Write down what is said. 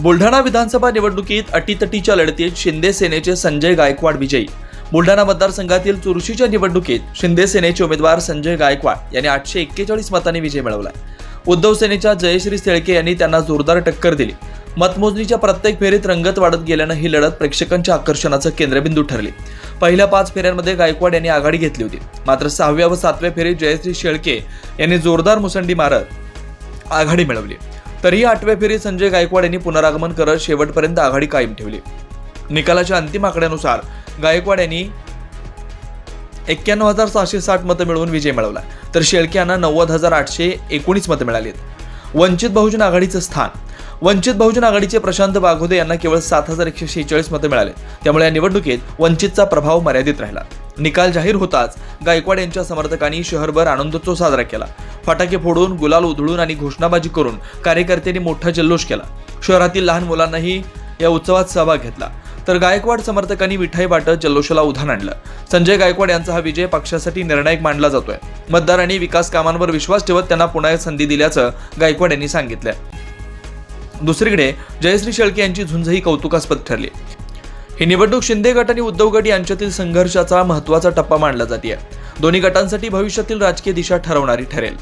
बुलढाणा विधानसभा निवडणुकीत अटीतटीच्या लढतीत शिंदे सेनेचे संजय गायकवाड विजयी. बुलढाणा मतदारसंघातील चुरशीच्या निवडणुकीत शिंदे सेनेचे उमेदवार संजय गायकवाड यांनी आठशे एक्केचाळीस मतांनी विजय मिळवला. उद्धव सेनेच्या जयश्री शेळके यांनी त्यांना जोरदार टक्कर दिली. मतमोजणीच्या प्रत्येक फेरीत रंगत वाढत गेल्यानं ही लढत प्रेक्षकांच्या आकर्षणाचं केंद्रबिंदू ठरली. पहिल्या पाच फेऱ्यांमध्ये गायकवाड यांनी आघाडी घेतली होती. मात्र सहाव्या व सातव्या फेरीत जयश्री शेळके यांनी जोरदार मुसंडी मारत आघाडी मिळवली. तरीही आठव्या फेरीत संजय गायकवाड यांनी पुनरागमन करत शेवटपर्यंत आघाडी कायम ठेवली. निकालाच्या अंतिम आकड्यानुसार गायकवाड यांनी एक्क्याण्णव हजार सहाशे साठ मतं मिळवून विजय मिळवला. तर शेळके यांना नव्वद हजार आठशे एकोणीस मतं मिळालीत. वंचित बहुजन आघाडीचं स्थान. वंचित बहुजन आघाडीचे प्रशांत बागोदे यांना केवळ सात हजार एकशे शेहेचाळीस मतं मिळाले त्यामुळे या निवडणुकीत वंचितचा प्रभाव मर्यादित राहिला. निकाल जाहीर होताच गायकवाड यांच्या समर्थकांनी शहरभर आनंदोत्सव साजरा केला. फटाके फोडून गुलाल उधळून आणि घोषणाबाजी करून कार्यकर्त्यांनी मोठा जल्लोष केला. शहरातील लहान मुलांनाही या उत्सवात सहभाग घेतला. तर गायकवाड समर्थकांनी मिठाई वाटत जल्लोषाला उधाण आणलं. संजय गायकवाड यांचा हा विजय पक्षासाठी निर्णायक मानला जातोय. मतदारांनी विकास कामांवर विश्वास ठेवत त्यांना पुन्हा संधी दिल्याचं गायकवाड यांनी सांगितलं दुसरीकडे जयश्री शेळके यांची झुंजही कौतुकास्पद ठरली. ही निवडणूक शिंदे गट आणि उद्धव गट यांच्यातील संघर्षाचा महत्त्वाचा टप्पा मानला जाते दोन्ही गटांसाठी भविष्यातील राजकीय दिशा ठरवणारी ठरेल.